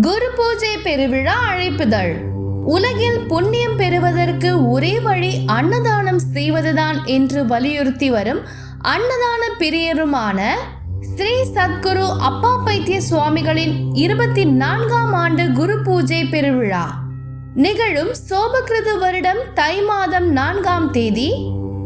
குரு பூஜை பெருவிழா அழைப்புதல். உலகில் புண்ணியம் பெறுவதற்கு ஒரே வழி அன்னதானம் செய்வதுதான் என்று வலியுறுத்தி வரும் அன்னதான பிரியருமான ஸ்ரீ சத்குரு அப்பா பைத்திய சுவாமிகளின் இருபத்தி நான்காம் ஆண்டு குரு பூஜை பெருவிழா. நிகழும் சோபகிருது வருடம் தை மாதம் நான்காம் தேதி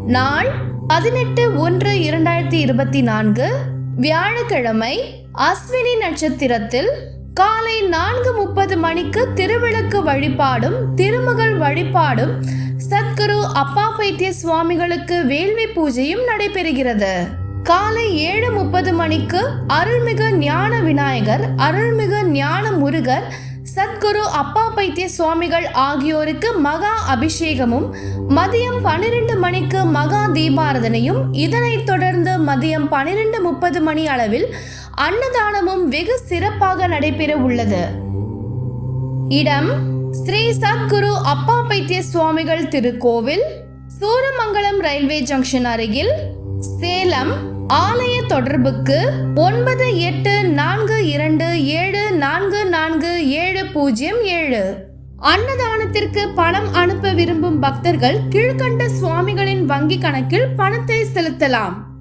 நாள் பதினெட்டு ஒன்று இரண்டாயிரத்தி இருபத்தி நான்கு வியாழக்கிழமை அஸ்வினி நட்சத்திரத்தில் காலை நான்கு முப்பது மணிக்கு திருவிளக்கு வழிபாடும் திருமகள் வழிபாடும் சத்குரு அப்பா பைத்திய சுவாமிகளுக்கு வேள்வி பூஜையும் நடைபெறுகிறது. காலை ஏழு முப்பது மணிக்கு அருள்மிகு ஞான விநாயகர் அருள்மிகு ஞான முருகர் சத்குரு அப்பா பைத்திய சுவாமிகள் ஆகியோருக்கு மகா அபிஷேகமும் மதியம் பன்னிரண்டு மணிக்கு மகா தீபாரதனையும் இதனைத் தொடர்ந்து மதியம் பன்னிரண்டு முப்பது மணி அளவில் அன்னதானமும் வெகு சிறப்பாக நடைபெற உள்ளது. இடம் ஸ்ரீ சத்குரு அப்பா பைத்திய சுவாமிகள் திருக்கோவில் சூரமங்கலம் ரயில்வே ஜங்ஷன் அருகில் சேலம் ஆலய தொடர்புக்கு ஒன்பது எட்டு நான்கு இரண்டு ஏழு நான்கு நான்கு ஏழு பூஜ்ஜியம் ஏழு. அன்னதானத்திற்கு பணம் அனுப்ப விரும்பும் பக்தர்கள் கீழ்கண்ட சுவாமிகளின் வங்கி கணக்கில் பணத்தை செலுத்தலாம்.